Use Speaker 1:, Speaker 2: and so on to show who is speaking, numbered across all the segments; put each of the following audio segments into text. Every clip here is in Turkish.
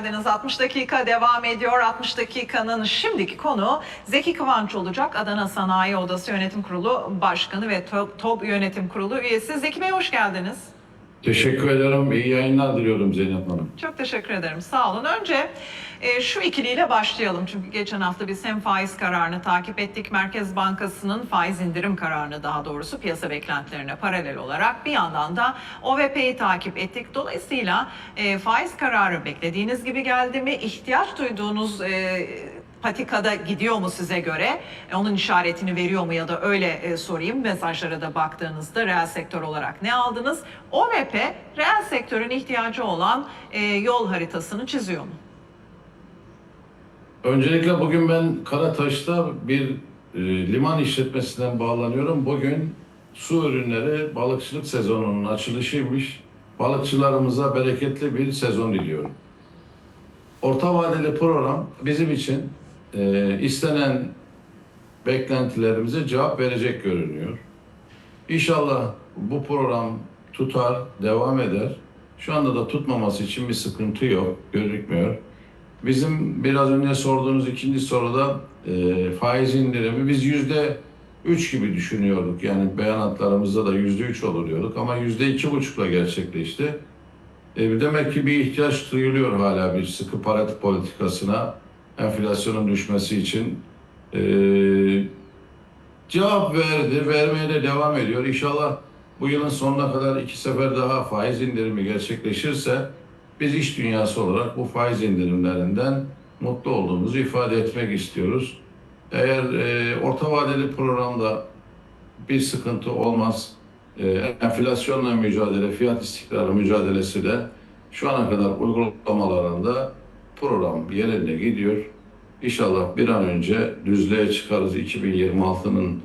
Speaker 1: Geldiniz. 60 dakika devam ediyor. 60 dakikanın şimdiki konu Zeki Kıvanç olacak. Adana Sanayi Odası Yönetim Kurulu Başkanı ve TOB Yönetim Kurulu üyesi. Zeki Bey hoş geldiniz.
Speaker 2: Teşekkür ederim. İyi yayınlar diliyorum Zeynep Hanım.
Speaker 1: Çok teşekkür ederim. Sağ olun. Önce e, şu ikiliyle başlayalım. Çünkü geçen hafta biz hem faiz kararını takip ettik. Merkez Bankası'nın faiz indirim kararını daha doğrusu piyasa beklentilerine paralel olarak bir yandan da OVP'yi takip ettik. Dolayısıyla e, faiz kararı beklediğiniz gibi geldi mi? İhtiyaç duyduğunuz e, patikada gidiyor mu size göre? E, onun işaretini veriyor mu ya da öyle e, sorayım. Mesajlara da baktığınızda reel sektör olarak ne aldınız? OVP reel sektörün ihtiyacı olan e, yol haritasını çiziyor mu?
Speaker 2: Öncelikle bugün ben Karataş'ta bir e, liman işletmesinden bağlanıyorum. Bugün su ürünleri balıkçılık sezonunun açılışıymış. Balıkçılarımıza bereketli bir sezon diliyorum. Orta vadeli program bizim için e, istenen beklentilerimize cevap verecek görünüyor. İnşallah bu program tutar, devam eder. Şu anda da tutmaması için bir sıkıntı yok, gözükmüyor. Bizim biraz önce sorduğunuz ikinci soruda e, faiz indirimi biz yüzde üç gibi düşünüyorduk. Yani beyanatlarımızda da yüzde üç olur diyorduk ama yüzde iki buçukla gerçekleşti. E, demek ki bir ihtiyaç duyuluyor hala bir sıkı para politikasına enflasyonun düşmesi için. E, cevap verdi, vermeye de devam ediyor. İnşallah bu yılın sonuna kadar iki sefer daha faiz indirimi gerçekleşirse biz iş dünyası olarak bu faiz indirimlerinden mutlu olduğumuzu ifade etmek istiyoruz. Eğer e, orta vadeli programda bir sıkıntı olmaz, e, enflasyonla mücadele, fiyat istikrarı mücadelesi de şu ana kadar uygulamalarında program yerine gidiyor. İnşallah bir an önce düzlüğe çıkarız 2026'nın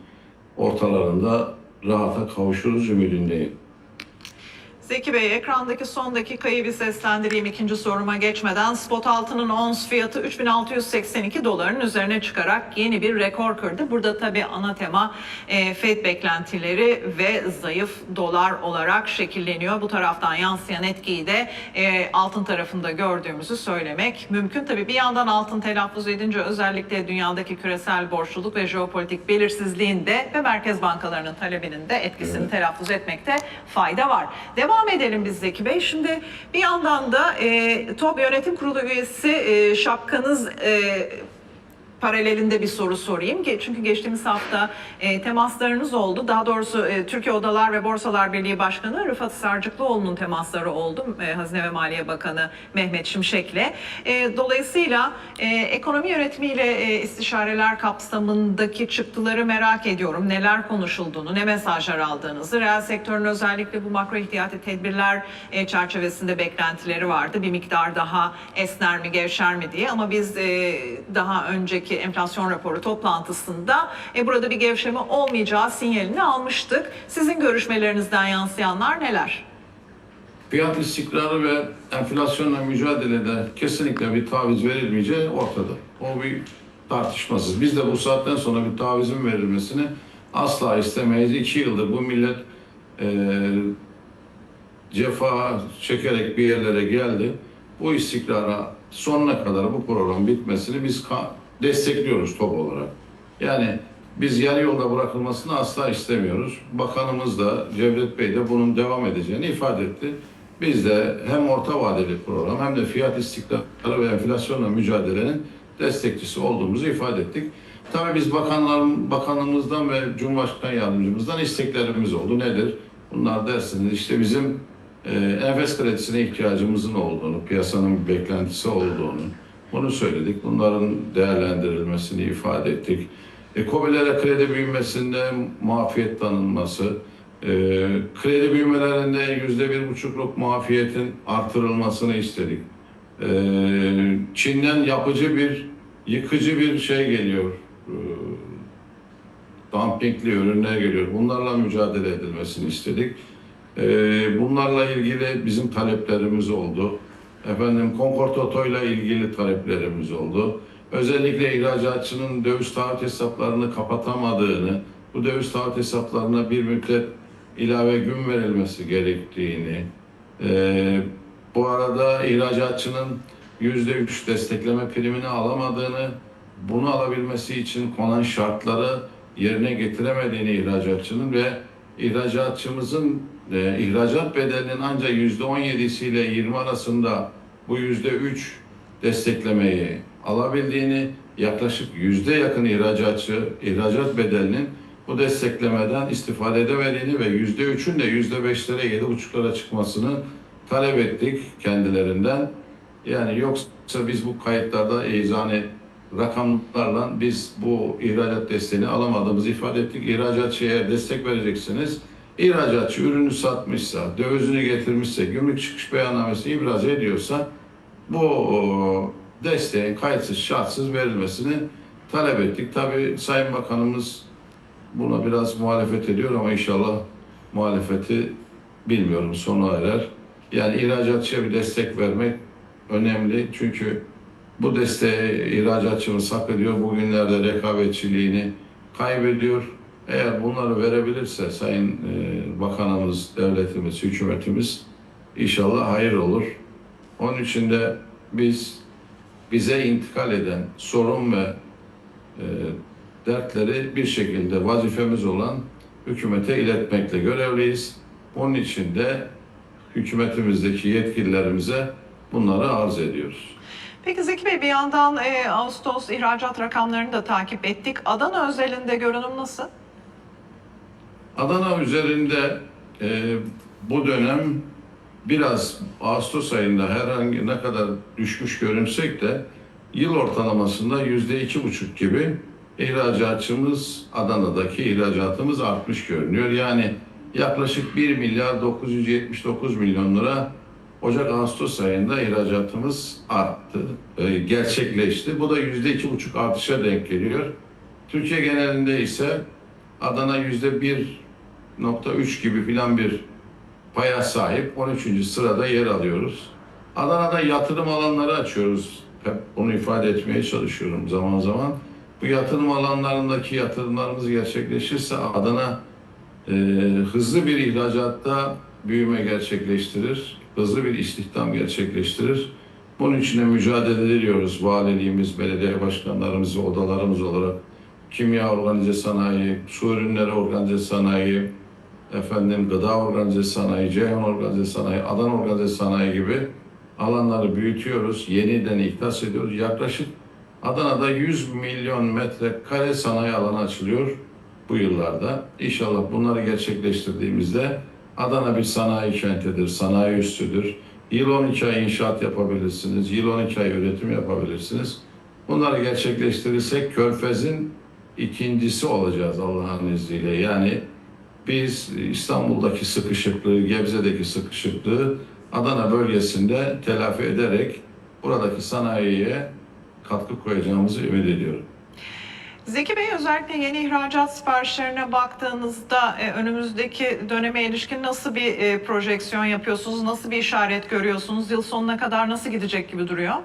Speaker 2: ortalarında rahata kavuşuruz ümidindeyim.
Speaker 1: Zeki Bey ekrandaki son dakikayı bir seslendireyim ikinci soruma geçmeden. Spot altının ons fiyatı 3682 doların üzerine çıkarak yeni bir rekor kırdı. Burada tabii ana tema e, Fed beklentileri ve zayıf dolar olarak şekilleniyor. Bu taraftan yansıyan etkiyi de e, altın tarafında gördüğümüzü söylemek mümkün. Tabii bir yandan altın telaffuz edince özellikle dünyadaki küresel borçluluk ve jeopolitik belirsizliğin de ve merkez bankalarının talebinin de etkisini
Speaker 2: Evet.
Speaker 1: telaffuz etmekte fayda var. Devam edelim biz Zeki Bey. Şimdi bir yandan da e, TOB Yönetim Kurulu üyesi e, şapkanız e, paralelinde bir soru sorayım. Çünkü geçtiğimiz hafta e, temaslarınız oldu. Daha doğrusu e, Türkiye Odalar ve Borsalar Birliği Başkanı Rıfat Sarcıklıoğlu'nun temasları oldu. E, Hazine ve Maliye Bakanı Mehmet Şimşek'le. E, dolayısıyla ekonomi yönetimiyle e, istişareler kapsamındaki çıktıları merak ediyorum. Neler konuşulduğunu, ne mesajlar aldığınızı. Reel sektörün özellikle bu makro ihtiyati tedbirler çerçevesinde beklentileri vardı. Bir miktar daha esner mi, gevşer mi diye. Ama biz daha önceki enflasyon raporu toplantısında e, burada bir gevşeme olmayacağı sinyalini almıştık. Sizin görüşmelerinizden yansıyanlar neler?
Speaker 2: Fiyat istikrarı ve enflasyonla mücadelede kesinlikle bir taviz verilmeyeceği ortada. O bir tartışmasız. Biz de bu saatten sonra bir tavizin verilmesini asla istemeyiz. İki yıldır bu millet e, cefa çekerek bir yerlere geldi. Bu istikrara sonuna kadar bu program bitmesini biz destekliyoruz top olarak. Yani biz yarı yolda bırakılmasını asla istemiyoruz. Bakanımız da Cevdet Bey de bunun devam edeceğini ifade etti. Biz de hem orta vadeli program hem de fiyat istikrarı ve enflasyonla mücadelenin destekçisi olduğumuzu ifade ettik. Tabii biz bakanlar, bakanımızdan ve Cumhurbaşkanı yardımcımızdan isteklerimiz oldu. Nedir? Bunlar dersiniz işte bizim e, enfes kredisine ihtiyacımızın olduğunu, piyasanın beklentisi olduğunu bunu söyledik. Bunların değerlendirilmesini ifade ettik. E, COBİ'lere kredi büyümesinde muafiyet tanınması, e, kredi büyümelerinde yüzde bir buçukluk muafiyetin artırılmasını istedik. E, Çin'den yapıcı bir, yıkıcı bir şey geliyor. E, dumpingli ürünler geliyor. Bunlarla mücadele edilmesini istedik. Ee, bunlarla ilgili bizim taleplerimiz oldu. Efendim Concord Auto ile ilgili taleplerimiz oldu. Özellikle ihracatçının döviz taahhüt hesaplarını kapatamadığını, bu döviz taahhüt hesaplarına bir müddet ilave gün verilmesi gerektiğini, ee, bu arada ihracatçının %3 destekleme primini alamadığını, bunu alabilmesi için konan şartları yerine getiremediğini ihracatçının ve ihracatçımızın e, ihracat bedelinin ancak %17'si ile 20 arasında bu %3 desteklemeyi alabildiğini, yaklaşık yüzde yakın ihracatçı ihracat bedelinin bu desteklemeden istifade edemediğini ve yüzde üçün de yüzde beşlere, yedi buçuklara çıkmasını talep ettik kendilerinden. Yani yoksa biz bu kayıtlarda eczane rakamlarla biz bu ihracat desteğini alamadığımızı ifade ettik. İhracatçıya destek vereceksiniz, ihracatçı ürünü satmışsa, dövizini getirmişse, gümrük çıkış beyannamesi ibraz ediyorsa bu desteğin kayıtsız şartsız verilmesini talep ettik. Tabii Sayın Bakanımız buna biraz muhalefet ediyor ama inşallah muhalefeti bilmiyorum sona erer. Yani ihracatçıya bir destek vermek önemli çünkü bu desteği ihracatçımız hak ediyor. Bugünlerde rekabetçiliğini kaybediyor. Eğer bunları verebilirse Sayın e, Bakanımız, devletimiz, hükümetimiz inşallah hayır olur. Onun için de biz bize intikal eden sorun ve e, dertleri bir şekilde vazifemiz olan hükümete iletmekle görevliyiz. Onun için de hükümetimizdeki yetkililerimize bunları arz ediyoruz.
Speaker 1: Peki Zeki Bey bir yandan e, Ağustos ihracat rakamlarını da takip ettik. Adana özelinde görünüm nasıl?
Speaker 2: Adana üzerinde e, bu dönem biraz Ağustos ayında herhangi ne kadar düşmüş görünsek de yıl ortalamasında yüzde iki buçuk gibi ihracatçımız Adana'daki ihracatımız artmış görünüyor. Yani yaklaşık 1 milyar 979 milyon lira Ocak-Ağustos ayında ihracatımız arttı, e, gerçekleşti. Bu da yüzde iki buçuk artışa denk geliyor. Türkiye genelinde ise Adana yüzde 1.3 gibi filan bir paya sahip 13. sırada yer alıyoruz. Adana'da yatırım alanları açıyoruz. Hep onu ifade etmeye çalışıyorum zaman zaman. Bu yatırım alanlarındaki yatırımlarımız gerçekleşirse Adana e, hızlı bir ihracatta büyüme gerçekleştirir. Hızlı bir istihdam gerçekleştirir. Bunun için de mücadele ediyoruz. Valiliğimiz, belediye başkanlarımız ve odalarımız olarak kimya organize sanayi, su ürünleri organize sanayi, efendim gıda organize sanayi, Ceyhan organize sanayi, Adana organize sanayi gibi alanları büyütüyoruz. Yeniden ihdas ediyoruz. Yaklaşık Adana'da 100 milyon metrekare sanayi alanı açılıyor bu yıllarda. İnşallah bunları gerçekleştirdiğimizde Adana bir sanayi kentidir, sanayi üssüdür. Yıl 12 ay inşaat yapabilirsiniz, yıl 12 ay üretim yapabilirsiniz. Bunları gerçekleştirirsek Körfez'in ikincisi olacağız Allah'ın izniyle. Yani biz İstanbul'daki sıkışıklığı, Gebze'deki sıkışıklığı Adana bölgesinde telafi ederek buradaki sanayiye katkı koyacağımızı ümit ediyorum.
Speaker 1: Zeki Bey özellikle yeni ihracat siparişlerine baktığınızda e, önümüzdeki döneme ilişkin nasıl bir e, projeksiyon yapıyorsunuz? Nasıl bir işaret görüyorsunuz? Yıl sonuna kadar nasıl gidecek gibi duruyor?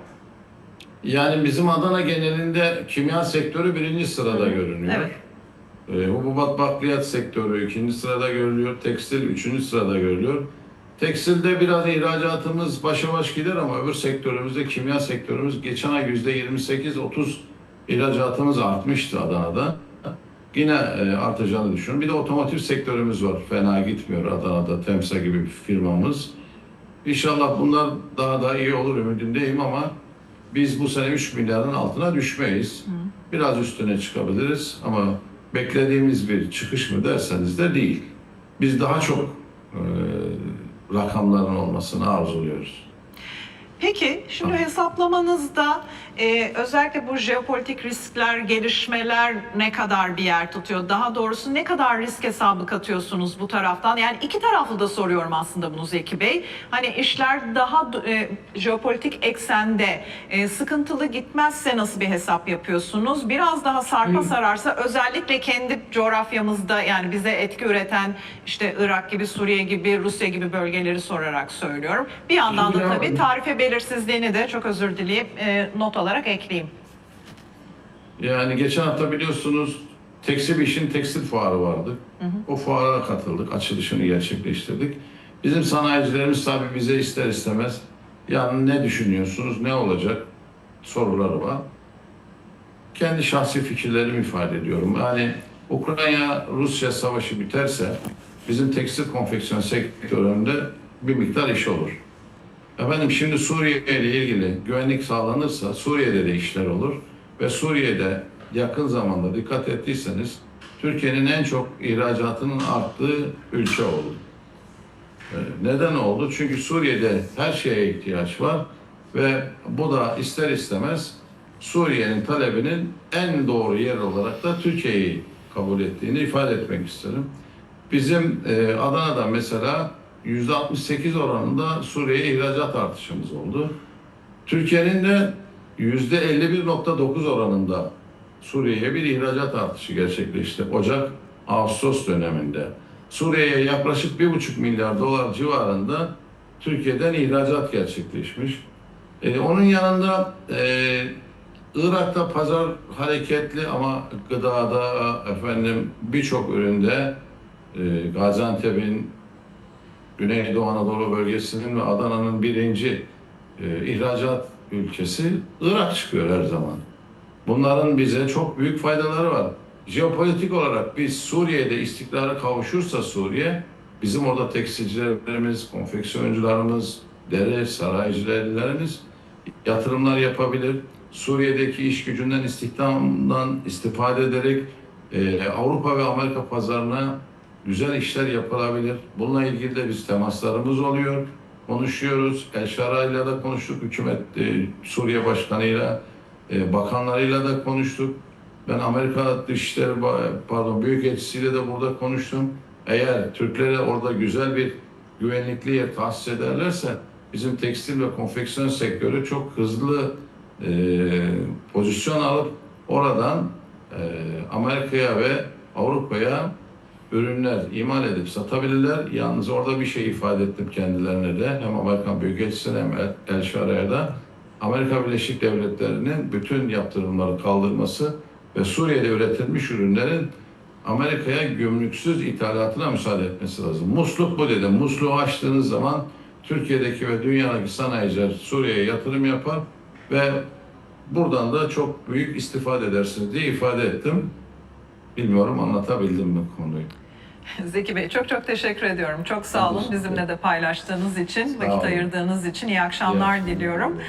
Speaker 2: Yani bizim Adana genelinde kimya sektörü birinci sırada görünüyor.
Speaker 1: Evet.
Speaker 2: Ee, hububat bakliyat sektörü ikinci sırada görülüyor. Tekstil üçüncü sırada görülüyor. Tekstilde biraz ihracatımız başa baş gider ama öbür sektörümüzde kimya sektörümüz geçen ay yüzde 28-30 ihracatımız artmıştı Adana'da. Yine e, artacağını düşünüyorum. Bir de otomotiv sektörümüz var. Fena gitmiyor Adana'da. Temsa gibi bir firmamız. İnşallah bunlar daha da iyi olur ümidindeyim ama biz bu sene 3 milyarın altına düşmeyiz. Biraz üstüne çıkabiliriz ama beklediğimiz bir çıkış mı derseniz de değil. Biz daha çok e, rakamların olmasını arzuluyoruz.
Speaker 1: Peki şimdi hesaplamanızda e, özellikle bu jeopolitik riskler, gelişmeler ne kadar bir yer tutuyor? Daha doğrusu ne kadar risk hesabı katıyorsunuz bu taraftan? Yani iki taraflı da soruyorum aslında bunu Zeki Bey. Hani işler daha e, jeopolitik eksende e, sıkıntılı gitmezse nasıl bir hesap yapıyorsunuz? Biraz daha sarpa sararsa özellikle kendi coğrafyamızda yani bize etki üreten işte Irak gibi, Suriye gibi, Rusya gibi bölgeleri sorarak söylüyorum. Bir yandan da tabii tarife belirsizliğini de çok özür dileyip e, not olarak ekleyeyim.
Speaker 2: Yani geçen hafta biliyorsunuz tekstil işin tekstil fuarı vardı. O fuara katıldık, açılışını gerçekleştirdik. Bizim sanayicilerimiz tabii bize ister istemez Yani ne düşünüyorsunuz, ne olacak soruları var. Kendi şahsi fikirlerimi ifade ediyorum. Yani Ukrayna-Rusya savaşı biterse bizim tekstil konfeksiyon sektöründe bir miktar iş olur. Efendim şimdi Suriye ile ilgili güvenlik sağlanırsa Suriye'de de işler olur ve Suriye'de yakın zamanda dikkat ettiyseniz Türkiye'nin en çok ihracatının arttığı ülke oldu. Ee, Neden oldu? Çünkü Suriye'de her şeye ihtiyaç var ve bu da ister istemez Suriye'nin talebinin en doğru yer olarak da Türkiye'yi kabul ettiğini ifade etmek isterim. Bizim e, Adana'da mesela %68 oranında Suriye'ye ihracat artışımız oldu. Türkiye'nin de %51.9 oranında Suriye'ye bir ihracat artışı gerçekleşti. Ocak, Ağustos döneminde. Suriye'ye yaklaşık 1,5 milyar dolar civarında Türkiye'den ihracat gerçekleşmiş. E, onun yanında e, Irak'ta pazar hareketli ama gıdada efendim birçok üründe e, Gaziantep'in Güneydoğu Anadolu bölgesinin ve Adana'nın birinci e, ihracat ülkesi Irak çıkıyor her zaman. Bunların bize çok büyük faydaları var. Jeopolitik olarak biz Suriye'de istikrara kavuşursa Suriye, bizim orada tekstilcilerimiz, konfeksiyoncularımız, dere, sanayicilerimiz yatırımlar yapabilir. Suriye'deki iş gücünden, istihdamdan istifade ederek e, Avrupa ve Amerika pazarına güzel işler yapılabilir. Bununla ilgili de biz temaslarımız oluyor. Konuşuyoruz. El Şara'yla da konuştuk. Hükümet e, Suriye Başkanı'yla, e, bakanlarıyla da konuştuk. Ben Amerika Dışişleri pardon Büyükelçisiyle de burada konuştum. Eğer Türklere orada güzel bir güvenlikli yer tahsis ederlerse bizim tekstil ve konfeksiyon sektörü çok hızlı e, pozisyon alıp oradan e, Amerika'ya ve Avrupa'ya ürünler imal edip satabilirler. Yalnız orada bir şey ifade ettim kendilerine de hem Amerikan Büyükelçisi'ne hem El- El Şara'ya Amerika Birleşik Devletleri'nin bütün yaptırımları kaldırması ve Suriye'de üretilmiş ürünlerin Amerika'ya gümrüksüz ithalatına müsaade etmesi lazım. Musluk bu dedim. Musluğu açtığınız zaman Türkiye'deki ve dünyadaki sanayiciler Suriye'ye yatırım yapar ve buradan da çok büyük istifade edersiniz diye ifade ettim. Bilmiyorum anlatabildim mi konuyu?
Speaker 1: Zeki Bey çok çok teşekkür ediyorum. Çok sağ olun bizimle de paylaştığınız için, vakit ayırdığınız için
Speaker 2: İyi akşamlar.
Speaker 1: diliyorum.